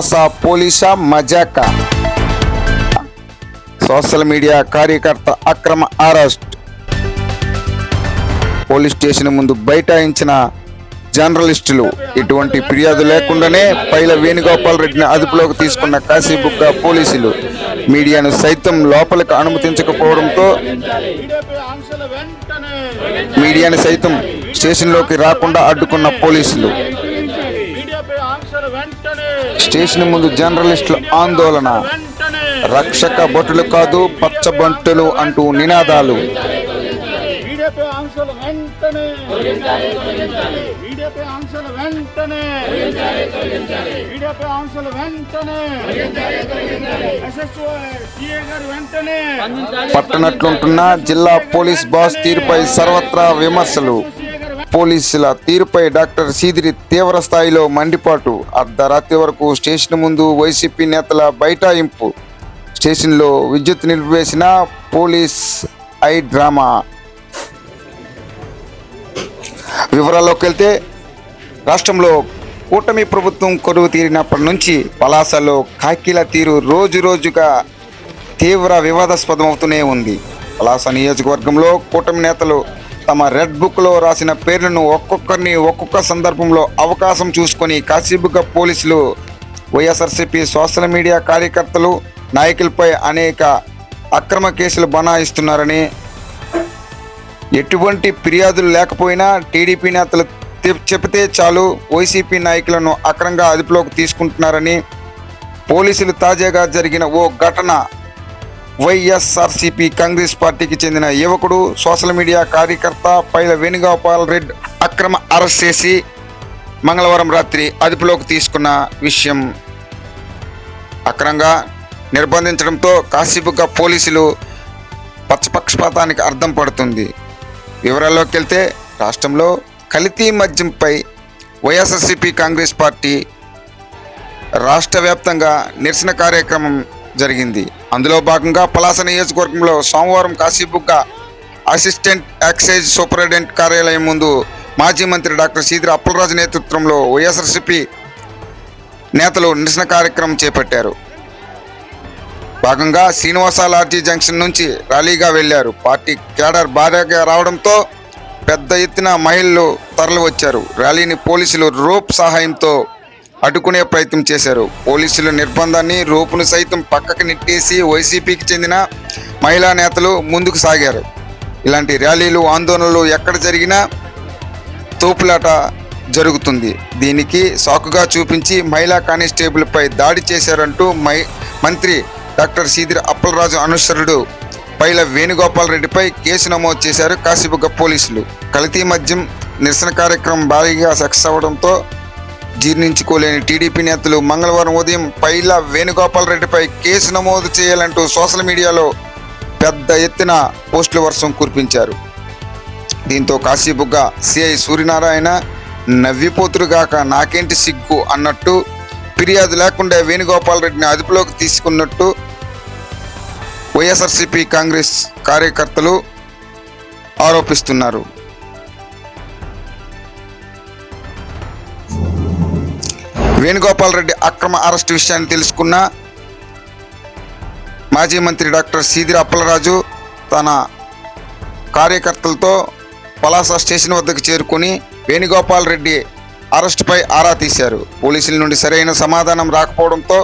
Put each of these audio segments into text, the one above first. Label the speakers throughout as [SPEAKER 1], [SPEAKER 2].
[SPEAKER 1] పలాస పోలీసా మజాక. Social media కార్యకర్త అక్రమ అరెస్ట్. పోలీస్ స్టేషన్ ముందు బైఠాయించిన జర్నలిస్టులు. ఇటువంటి ఫిర్యాదు లేకుండానే పైల వేణుగోపాల్ రెడ్డిని అదుపులోకి తీసుకున్న కాశీబుగ్గ పోలీసులు. మీడియాను సైతం లోపలికి అనుమతించకపోవడంతో మీడియాను సైతం స్టేషన్లోకి రాకుండా అడ్డుకున్న పోలీసులు. స్టేషన్ ముందు జర్నలిస్టుల ఆందోళన. రక్షక భటులు కాదు పచ్చబంటులు అంటూ నినాదాలు. పట్టనట్లుంటున్న జిల్లా పోలీస్ బాస్ తీరుపై సర్వత్రా విమర్శలు. పోలీసుల తీరుపై డాక్టర్ సీదిరి తీవ్ర స్థాయిలో మండిపాటు. అర్ధరాత్రి వరకు స్టేషన్ ముందు వైసీపీ నేతల బైఠాయింపు. స్టేషన్లో విద్యుత్ నిలిపివేసిన పోలీస్ ఐ డ్రామా. వివరాల్లోకి వెళ్తే రాష్ట్రంలో కూటమి ప్రభుత్వం కొలువు తీరినప్పటి నుంచి పలాసలో కాకిల తీరు రోజు రోజుగా తీవ్ర వివాదాస్పదమవుతూనే ఉంది. పలాస నియోజకవర్గంలో కూటమి నేతలు తమ రెడ్ బుక్లో రాసిన పేర్లను ఒక్కొక్కరిని ఒక్కొక్క సందర్భంలో అవకాశం చూసుకొని కాశీబుగ్గ పోలీసులు వైఎస్ఆర్సీపీ సోషల్ మీడియా కార్యకర్తలు నాయకులపై అనేక అక్రమ కేసులు బనాయిస్తున్నారని ఎటువంటి ఫిర్యాదులు లేకపోయినా టీడీపీ నేతలు చెబితే చాలు వైసీపీ నాయకులను అక్రంగా అదుపులోకి తీసుకుంటున్నారని పోలీసులు తాజాగా జరిగిన ఓ ఘటన వైఎస్ఆర్సీపీ కాంగ్రెస్ పార్టీకి చెందిన యువకుడు సోషల్ మీడియా కార్యకర్త పైల వేణుగోపాల్ రెడ్డి అక్రమ అరెస్ట్ చేసి మంగళవారం రాత్రి అదుపులోకి తీసుకున్న విషయం అక్రంగా నిర్బంధించడంతో కాశీబుగ్గ పోలీసులు పచ్చపక్షపాతానికి అర్థం పడుతుంది. వివరాల్లోకి వెళ్తే రాష్ట్రంలో కల్తీ మద్యంపై వైఎస్ఆర్సీపీ కాంగ్రెస్ పార్టీ రాష్ట్ర వ్యాప్తంగా నిరసన కార్యక్రమం జరిగింది. అందులో భాగంగా పలాస నియోజకవర్గంలో సోమవారం కాశీబుగ్గ అసిస్టెంట్ ఎక్సైజ్ సూపరింటెండెంట్ కార్యాలయం ముందు మాజీ మంత్రి డాక్టర్ సీదిరి అప్పలరాజు నేతృత్వంలో వైఎస్ఆర్సీపీ నేతలు నిరసన కార్యక్రమం చేపట్టారు. భాగంగా శ్రీనివాస లార్జీ జంక్షన్ నుంచి ర్యాలీగా వెళ్ళారు పార్టీ కేడర్ భారీగా రావడంతో పెద్ద ఎత్తున మహిళలు తరలి వచ్చారు ర్యాలీని పోలీసులు రోప్ సహాయంతో అడ్డుకునే ప్రయత్నం చేశారు. పోలీసుల నిర్బంధాన్ని రోపును సైతం పక్కకి నెట్టేసి వైసీపీకి చెందిన మహిళా నేతలు ముందుకు సాగారు. ఇలాంటి ర్యాలీలు ఆందోళనలు ఎక్కడ జరిగినా తోపులాట జరుగుతుంది. దీనికి సాకుగా చూపించి మహిళా కానిస్టేబుల్పై దాడి చేశారంటూ మై మంత్రి డాక్టర్ సీదిర అప్పలరాజు అనుసరుడు పైల వేణుగోపాల్ రెడ్డిపై కేసు నమోదు చేశారు కాశీబుగ్గ పోలీసులు. కల్తీ మద్యం నిరసన కార్యక్రమం భారీగా సక్సెస్ అవ్వడంతో జీర్ణించుకోలేని టీడీపీ నేతలు మంగళవారం ఉదయం పైలా వేణుగోపాల్ రెడ్డిపై కేసు నమోదు చేయాలంటూ సోషల్ మీడియాలో పెద్ద ఎత్తున పోస్టుల వర్షం కురిపించారు. దీంతో కాశీబుగ్గ సిఐ సూర్యనారాయణ నవ్విపోతురుగాక నాకేంటి సిగ్గు అన్నట్టు ఫిర్యాదు లేకుండా వేణుగోపాల్ రెడ్డిని అదుపులోకి తీసుకున్నట్టు వైఎస్ఆర్సీపీ కాంగ్రెస్ కార్యకర్తలు ఆరోపిస్తున్నారు. వేణుగోపాల్ రెడ్డి అక్రమ అరెస్టు విషయాన్ని తెలుసుకున్న మాజీ మంత్రి డాక్టర్ సీదిరి అప్పలరాజు తన కార్యకర్తలతో పలాస స్టేషన్ వద్దకు చేరుకుని వేణుగోపాల్ రెడ్డి అరెస్టుపై ఆరా తీశారు. పోలీసుల నుండి సరైన సమాధానం రాకపోవడంతో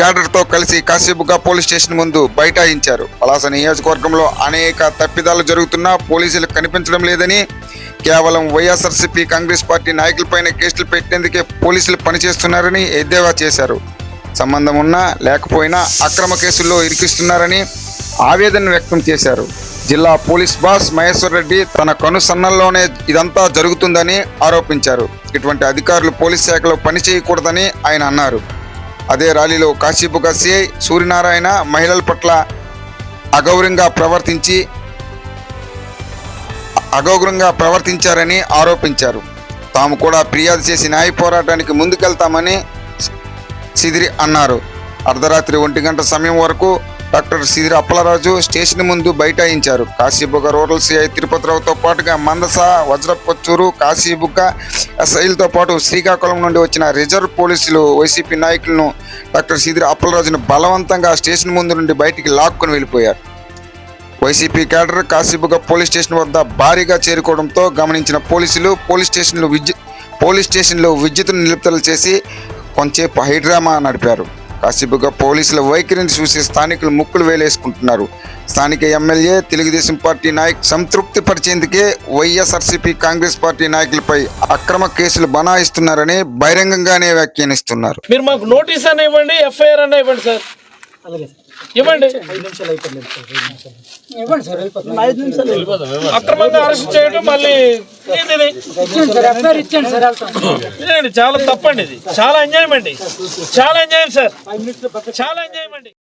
[SPEAKER 1] క్యాడర్తో కలిసి కాసేపుగా పోలీస్ స్టేషన్ ముందు బైఠాయించారు. పలాస నియోజకవర్గంలో అనేక తప్పిదాలు జరుగుతున్నా పోలీసులు కనిపించడం లేదని కేవలం వైఎస్ఆర్సీపీ కాంగ్రెస్ పార్టీ నాయకులపైన కేసులు పెట్టేందుకే పోలీసులు పనిచేస్తున్నారని ఎద్దేవా చేశారు. సంబంధం ఉన్నా లేకపోయినా అక్రమ కేసుల్లో ఇరికిస్తున్నారని ఆవేదన వ్యక్తం చేశారు. జిల్లా పోలీస్ బాస్ మహేశ్వర్ రెడ్డి తన కనుసన్నల్లోనే ఇదంతా జరుగుతుందని ఆరోపించారు. ఇటువంటి అధికారులు పోలీస్ శాఖలో పని చేయకూడదని ఆయన అన్నారు. అదే ర్యాలీలో కాశీపు సిఐ సూర్యనారాయణ మహిళల పట్ల అగౌరవంగా ప్రవర్తించి అగౌరవంగా ప్రవర్తించారని ఆరోపించారు. తాము కూడా ఫిర్యాదు చేసి న్యాయ పోరాటానికి ముందుకెళ్తామని సిదిరి అన్నారు. అర్ధరాత్రి ఒంటి గంట సమయం వరకు డాక్టర్ సిదిరి అప్పలరాజు స్టేషన్ ముందు బైఠాయించారు. కాశీబుగ్గ రూరల్ సిఐ తిరుపతిరావుతో పాటుగా మందస వజ్రపొచ్చూరు కాశీబుగ్గ ఎస్ఐలతో పాటు శ్రీకాకుళం నుండి వచ్చిన రిజర్వ్ పోలీసులు వైసీపీ నాయకులను డాక్టర్ సిదిరి అప్పలరాజును బలవంతంగా స్టేషన్ ముందు నుండి బయటికి లాక్కుని వెళ్ళిపోయారు. YCP cadre Kasibugga police station వద్ద భారీగా చేరుకోవడంతో గమనించిన పోలీసులు పోలీస్ స్టేషన్లో విద్యు పోలీస్ స్టేషన్లో విద్యుత్తును నిలుపుదల చేసి కొంచెంసేపు హైడ్రామా నడిపారు. కాశీబుగ్గ పోలీసుల వైఖరిని చూసి స్థానికులు ముక్కులు వేలేసుకుంటున్నారు. స్థానిక ఎమ్మెల్యే తెలుగుదేశం పార్టీ నాయక్ సంతృప్తి పరిచేందుకే వైఎస్ఆర్సీపీ కాంగ్రెస్ పార్టీ నాయకులపై అక్రమ కేసులు బనాయిస్తున్నారని బహిరంగంగానే వ్యాఖ్యానిస్తున్నారు.
[SPEAKER 2] మీరు మాకు నోటీస్ అన్న ఇవ్వండి ఎఫ్ఐఆర్ అన్న ఇవ్వండి సార్. ఇవ్వండి. అక్రమంగా అరెస్ట్ చేయడం మళ్ళీ చాలా తప్పండి ఇది. చాలా అండి. చాలా అన్యాయం సార్. చాలా అండి.